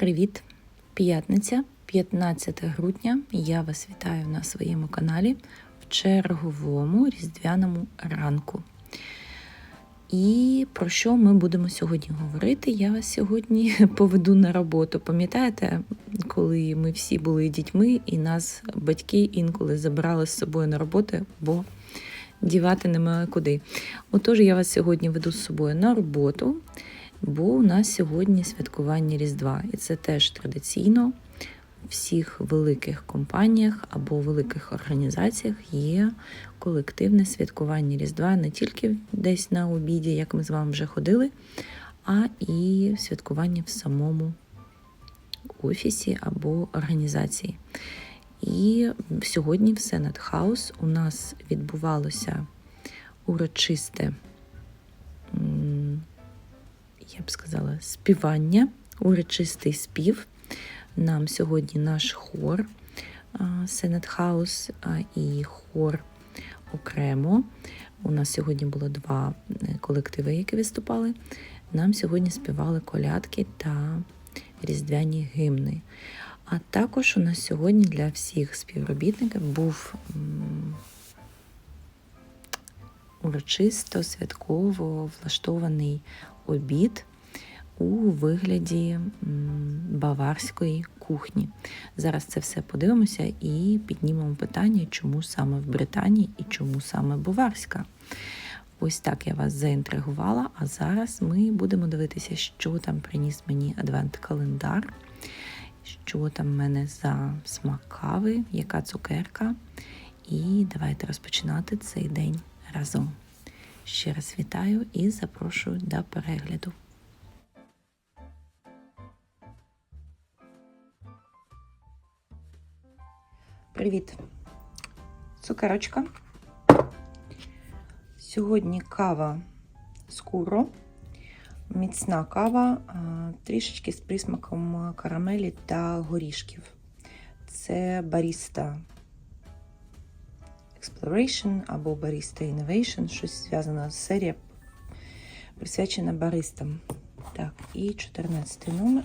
Привіт! П'ятниця, 15 грудня. Я вас вітаю на своєму каналі в черговому різдвяному ранку. І про що ми будемо сьогодні говорити? Я вас сьогодні поведу на роботу. Пам'ятаєте, коли ми всі були дітьми, і нас батьки інколи забирали з собою на роботу, бо дівати немає куди. Отож, я вас сьогодні веду з собою на роботу, бо у нас сьогодні святкування Різдва, і це теж традиційно. У всіх великих компаніях або великих організаціях є колективне святкування Різдва не тільки десь на обіді, як ми з вами вже ходили, а і святкування в самому офісі або організації. І сьогодні в Сенат Хаус у нас відбувалося урочисте, я б сказала, співання, урочистий спів. Нам сьогодні наш хор Сенат Хаус і хор окремо. У нас сьогодні було два е, колективи, які виступали. Нам сьогодні співали колядки та різдвяні гімни. А також у нас сьогодні для всіх співробітників був урочисто святково влаштований обід у вигляді баварської кухні. Зараз це все подивимося і піднімемо питання, чому саме в Британії і чому саме баварська. Ось так я вас заінтригувала. А зараз ми будемо дивитися, що там приніс мені адвент-календар, що там в мене за смак кави, яка цукерка. І давайте розпочинати цей день разом. Ще раз вітаю і запрошую до перегляду. Привіт! Цукерочка. Сьогодні кава з куро, міцна кава, трішечки з присмаком карамелі та горішків. Це Barista Exploration або Barista Innovation, щось зв'язане з серія, присвячена баристам. Так, і 14 номер.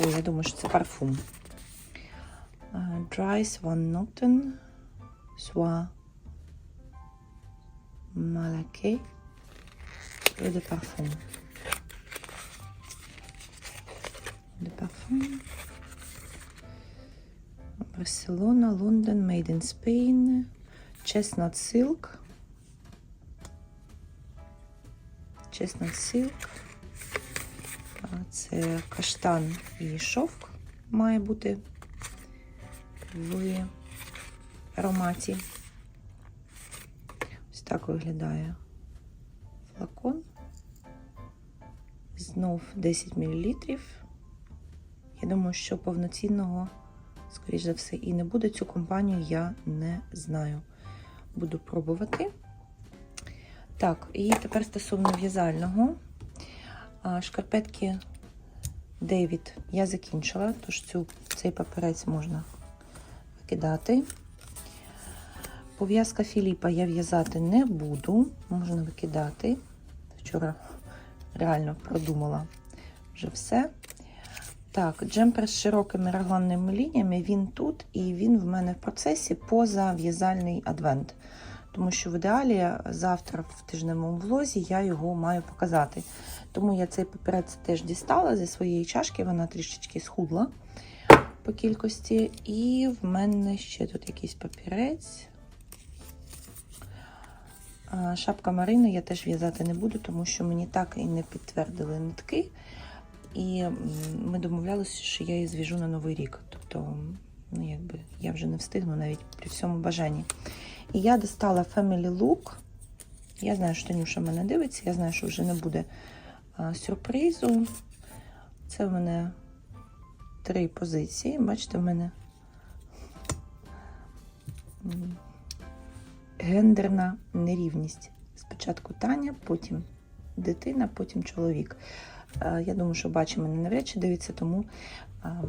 Ой, я думаю, що це парфум. Uh, Dries van Noten Soie Malaquais et de parfum. De parfum. Barcelona, London, made in Spain. Chestnut silk. Chestnut silk. Це каштан і шовк має бути в ароматі. Ось так виглядає флакон. Знов 10 мл. Я думаю, що повноцінного, скоріш за все, і не буде. Цю компанію я не знаю. Буду пробувати. Так, і тепер стосовно в'язального. Шкарпетки Девід я закінчила, тож цю, цей паперець можна викидати. Пов'язка Філіпа я в'язати не буду, можна викидати. Вчора реально продумала вже все. Так, джемпер з широкими регланними лініями, він тут і він в мене в процесі поза в'язальний адвент. Тому що в ідеалі завтра в тижневому влозі я його маю показати. Тому я цей папірець теж дістала зі своєї чашки, вона трішечки схудла по кількості. І в мене ще тут якийсь папірець. Шапка Марини я теж в'язати не буду, тому що мені так і не підтвердили нитки. І ми домовлялися, що я її зв'яжу на Новий рік. Тобто, ну, якби я вже не встигну навіть при всьому бажанні. І я достала Family Look. Я знаю, що Танюша мене дивиться, я знаю, що вже не буде а, сюрпризу. Це в мене три позиції. Бачите, в мене гендерна нерівність. Спочатку Таня, потім дитина, потім чоловік. А, я думаю, що бачимо мене навряд чи дивиться, тому а,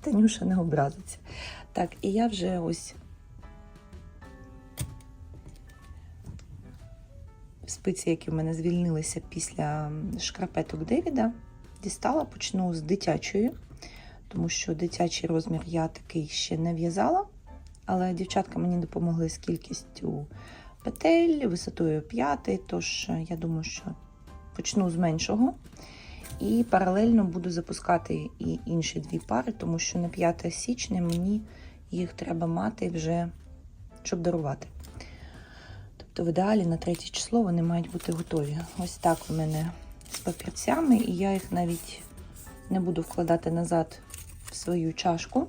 Танюша не образиться. Так, і я вже ось спиці, які в мене звільнилися після шкарпеток Девіда. Дістала, почну з дитячої, тому що дитячий розмір я такий ще не в'язала. Але дівчатка мені допомогли з кількістю петель, висотою п'яти, тож я думаю, що почну з меншого. І паралельно буду запускати і інші дві пари, тому що на 5 січня мені їх треба мати вже, щоб дарувати. Тобто, в ідеалі на 3 число вони мають бути готові. Ось так в мене з папірцями, і я їх навіть не буду вкладати назад в свою чашку.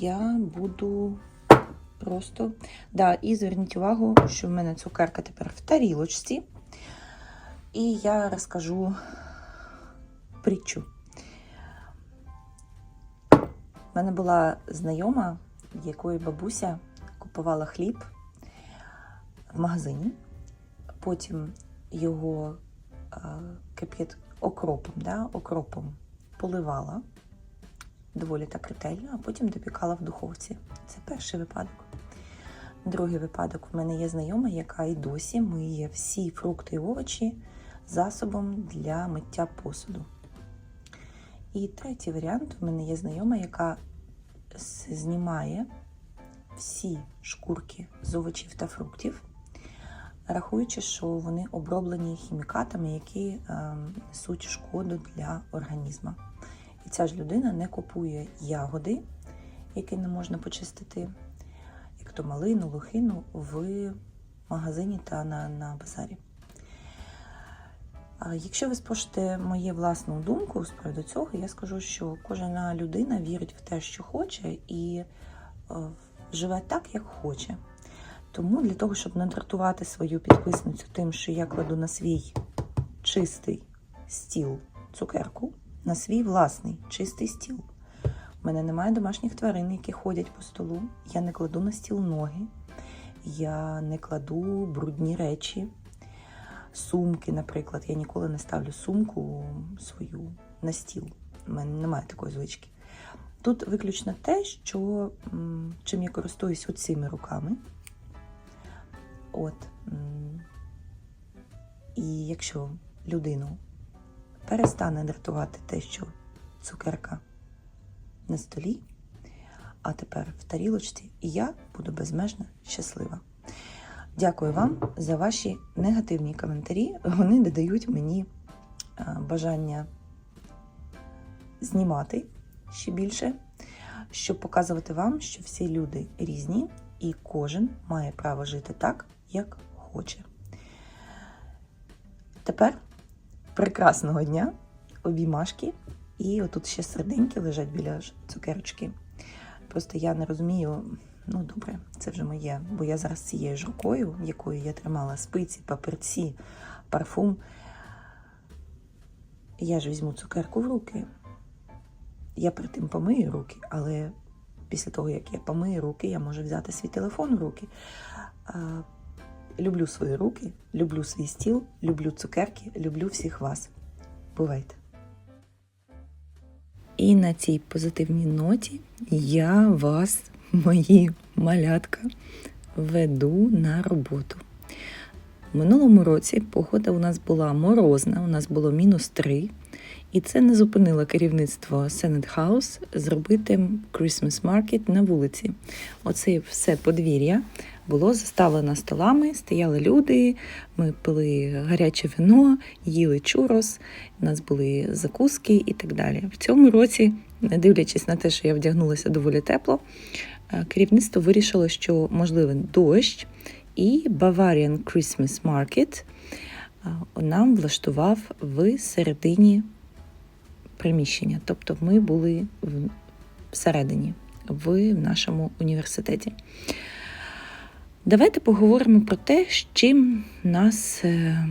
Я буду просто. Да, І зверніть увагу, що в мене цукерка тепер в тарілочці. І я розкажу притчу. У мене була знайома, якої бабуся купувала хліб в магазині, потім його кип'ят окропом, да, окропом поливала доволі так ретельно, а потім допікала в духовці. Це перший випадок. Другий випадок в мене є знайома, яка і досі миє всі фрукти і овочі засобом для миття посуду. І третій варіант в мене є знайома, яка знімає всі шкурки з овочів та фруктів, рахуючи, що вони оброблені хімікатами, які е, несуть шкоду для організму. І ця ж людина не купує ягоди, які не можна почистити, як то малину, лохину в магазині та на, на базарі. Якщо ви спросите моє власну думку з приводу цього, я скажу, що кожна людина вірить в те, що хоче, і е, живе так, як хоче. Тому для того, щоб не дратувати свою підписницю тим, що я кладу на свій чистий стіл цукерку, на свій власний чистий стіл. У мене немає домашніх тварин, які ходять по столу. Я не кладу на стіл ноги, я не кладу брудні речі сумки, наприклад. Я ніколи не ставлю сумку свою на стіл. У мене немає такої звички. Тут виключно те, що чим я користуюсь оцими руками. От. І якщо людину перестане дратувати те, що цукерка на столі, а тепер в тарілочці, і я буду безмежно щаслива. Дякую вам за ваші негативні коментарі. Вони додають мені е, бажання знімати ще більше, щоб показувати вам, що всі люди різні, і кожен має право жити так, як хоче. Тепер прекрасного дня, обіймашки, і отут ще серденьки лежать біля цукерочки. Просто я не розумію. Ну, добре, це вже моє. Бо я зараз цією ж рукою, якою я тримала спиці, папірці, парфум. Я ж візьму цукерку в руки. Я при тим помию руки, але після того, як я помию руки, я можу взяти свій телефон в руки. Люблю свої руки, люблю свій стіл, люблю цукерки, люблю всіх вас. Бувайте! І на цій позитивній ноті я вас мої малятка веду на роботу. В минулому році погода у нас була морозна, у нас було мінус 3, і це не зупинило керівництво Senate House зробити Christmas Market на вулиці. Оце все подвір'я було заставлено столами, стояли люди, ми пили гаряче вино, їли чурос, у нас були закуски і так далі. В цьому році, не дивлячись на те, що я вдягнулася доволі тепло, Е, керівництво вирішило, що можливий дощ, і Bavarian Christmas Market е, нам влаштував в середині приміщення. Тобто ми були всередині, в нашому університеті. Давайте поговоримо про те, з чим нас е,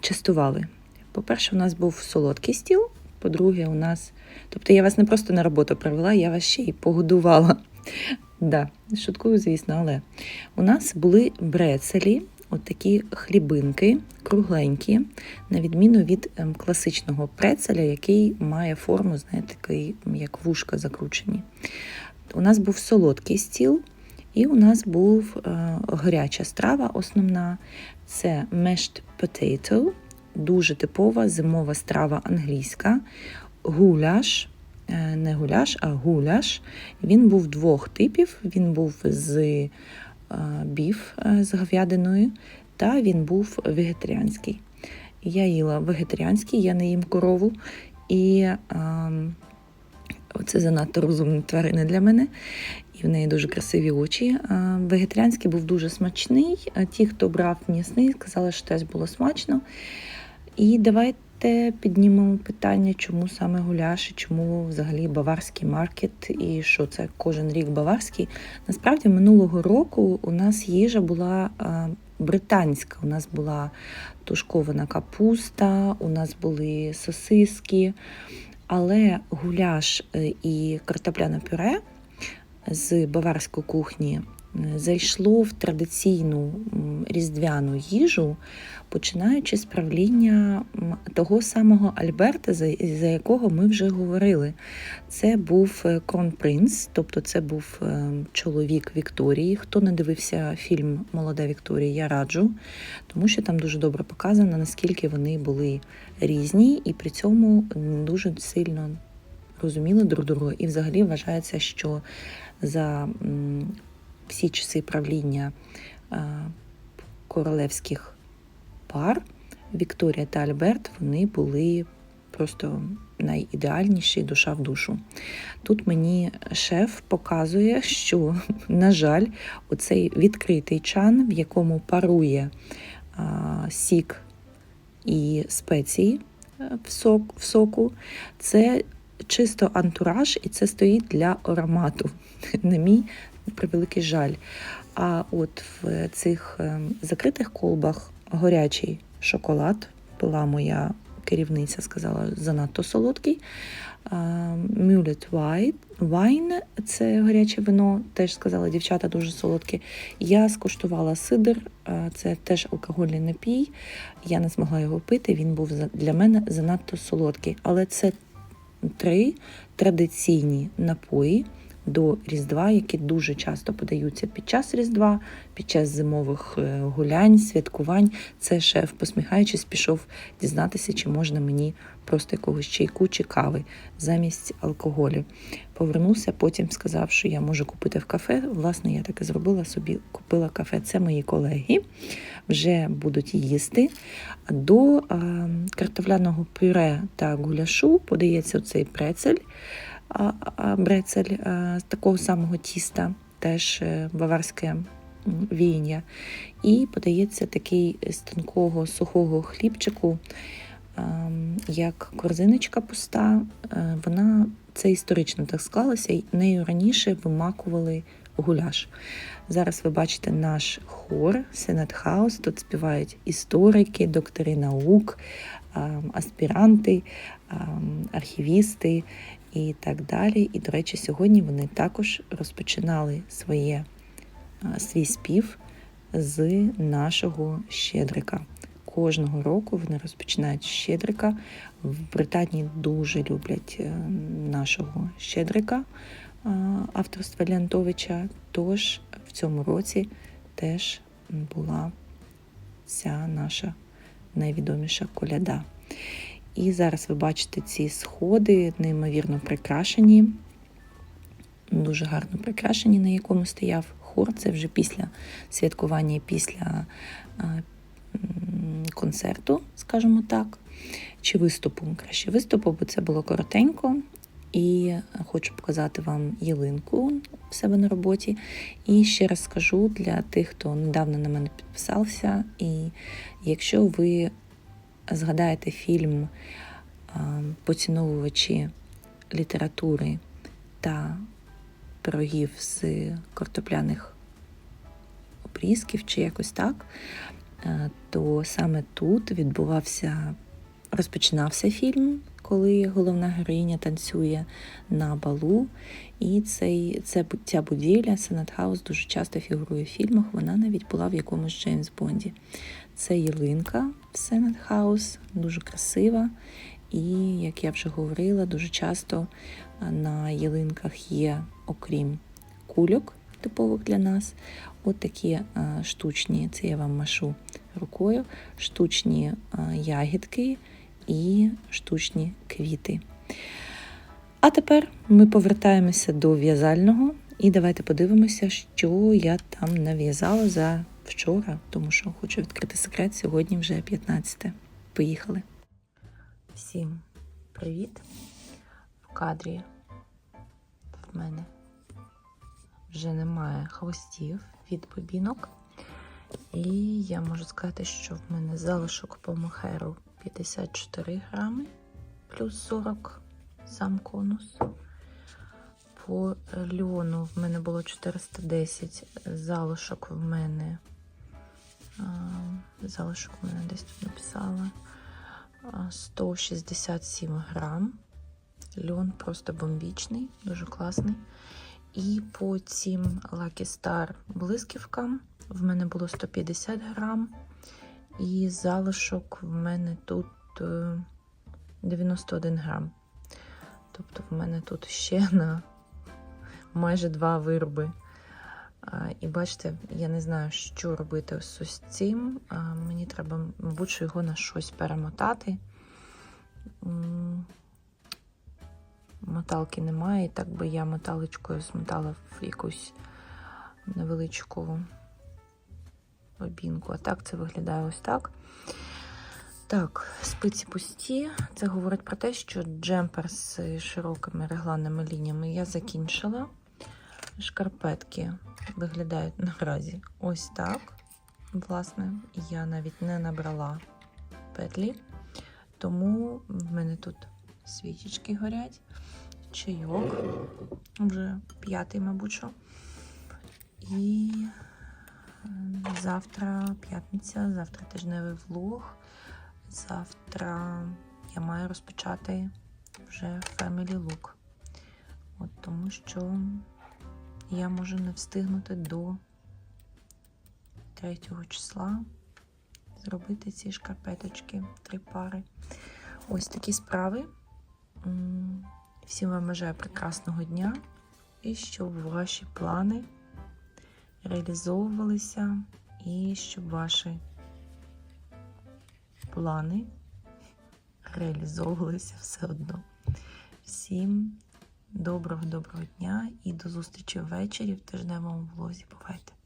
частували. По-перше, у нас був солодкий стіл. По-друге, у нас, тобто я вас не просто на роботу привела, я вас ще й погодувала. Да, шуткую, звісно, але у нас були брецелі, от такі хлібинки, кругленькі, на відміну від ем, класичного прецеля, який має форму, знаєте, такий, як вушка закручені. У нас був солодкий стіл, І у нас був е, гаряча страва основна це mashed potato, дуже типова зимова страва англійська, гуляш. е, Не гуляш, а гуляш. Він був двох типів. Він був з біф е, з говядиною, та він був вегетаріанський. Я їла вегетаріанський, я не їм корову. І ем, це занадто розумні тварини для мене. І в неї дуже красиві очі. А, Вегетаріанський був дуже смачний. А Ті, хто брав м'ясний, сказали, що теж було смачно. І давайте піднімемо питання, чому саме гуляш, і чому взагалі баварський маркет, і що це кожен рік баварський. Насправді, минулого року у нас їжа була британська. У нас була тушкована капуста, у нас були сосиски. Але гуляш е, і картопляне пюре з баварської кухні зайшло в традиційну різдвяну їжу, починаючи з правління того самого Альберта, за, якого ми вже говорили. Це був е, кронпринц, тобто це був е, чоловік Вікторії. Хто не дивився фільм Молода Вікторія, я раджу, тому що там дуже добре показано, наскільки вони були різні і при цьому дуже сильно розуміли друг друга. І взагалі вважається, що за всі часи правління королевських пар Вікторія та Альберт вони були просто найідеальніші душа в душу. Тут мені шеф показує, що, на жаль, оцей відкритий чан, в якому парує сік і спеції е, в, сок, в соку, це чисто антураж, і це стоїть для аромату. На мій превеликий жаль. А от в цих ем, закритих колбах горячий шоколад пила моя керівниця, сказала, занадто солодкий. Мюлет вайн це гаряче вино, теж сказала дівчата дуже солодке. Я скуштувала сидр, це теж алкогольний напій. Я не змогла його пити, він був для мене занадто солодкий. Але це три традиційні напої до Різдва, які дуже часто подаються під час Різдва, під час зимових е, гулянь, святкувань. Це шеф, посміхаючись, пішов дізнатися, чи можна мені просто якогось чайку чи кави замість алкоголю. Повернувся, потім сказав, що я можу купити в кафе. Власне, я так і зробила собі, купила кафе. Це мої колеги вже будуть їсти. До е, картопляного пюре та гуляшу подається цей прецель, брецель з такого самого тіста, теж е, баварське віяння. І подається такий з тонкого сухого хлібчику, як корзиночка пуста. Е, Вона це історично так склалося, і нею раніше вимакували гуляш. Зараз ви бачите наш хор Сенат Хаус. Тут співають історики, доктори наук, аспіранти, архівісти і так далі. І, до речі, сьогодні вони також розпочинали своє, е, свій спів з нашого щедрика. Кожного року вони розпочинають щедрика. В Британії дуже люблять е, нашого щедрика е, авторства Леонтовича. Тож в цьому році теж була ця наша найвідоміша коляда. І зараз ви бачите ці сходи, неймовірно прикрашені, дуже гарно прикрашені, на якому стояв хор. Це вже після святкування, після концерту, скажімо так, чи виступу. Краще виступу, бо це було коротенько. І хочу показати вам ялинку в себе на роботі. І ще раз скажу для тих, хто недавно на мене підписався. І якщо ви згадаєте фільм Поціновувачі літератури та пирогів з картопляних обрізків чи якось так, е, то саме тут відбувався, розпочинався фільм, коли головна героїня танцює на балу. І цей, це, ця будівля, Сенат Хаус, дуже часто фігурує в фільмах. Вона навіть була в якомусь Джеймс Бонді. Це ялинка в Сенат Хаус, дуже красива. І, як я вже говорила, дуже часто на ялинках є, окрім кульок, типових для нас. От штучні, це я вам машу рукою, штучні ягідки і штучні квіти. А тепер ми повертаємося до в'язального і давайте подивимося, що я там нав'язала за вчора, тому що хочу відкрити секрет. Сьогодні вже 15. Поїхали. Всім привіт! В кадрі в мене вже немає хвостів від бобінок. І я можу сказати, що в мене залишок по мохеру 54 грами плюс 40 сам конус. По льону в мене було 410, залишок в мене. Залишок в мене десь тут написала. 167 грам. Льон просто бомбічний, дуже класний. І по цим Lucky Star блисківкам в мене було 150 грам. І залишок в мене тут е, 91 грам. Тобто в мене тут ще на майже два вироби. І бачите, я не знаю, що робити з цим. Мені треба, мабуть, його на щось перемотати. Моталки немає, і так би я моталочкою змотала в якусь невеличку бобінку. А так це виглядає ось так. Так, спиці пусті. Це говорить про те, що джемпер з широкими регланними лініями я закінчила. Шкарпетки виглядають наразі ось так. Власне, я навіть не набрала петлі, тому в мене тут свічечки горять, чайок, вже п'ятий, мабуть. що. І завтра п'ятниця, завтра тижневий влог. Завтра я маю розпочати вже Family Look. От тому що я можу не встигнути до 3 числа зробити ці шкарпеточки, три пари. Ось такі справи. Всім вам бажаю прекрасного дня і щоб ваші плани реалізовувалися, і щоб ваші плани реалізовувалися все одно. Всім доброго доброго дня і до зустрічі ввечері в тижневому влозі. Бувайте!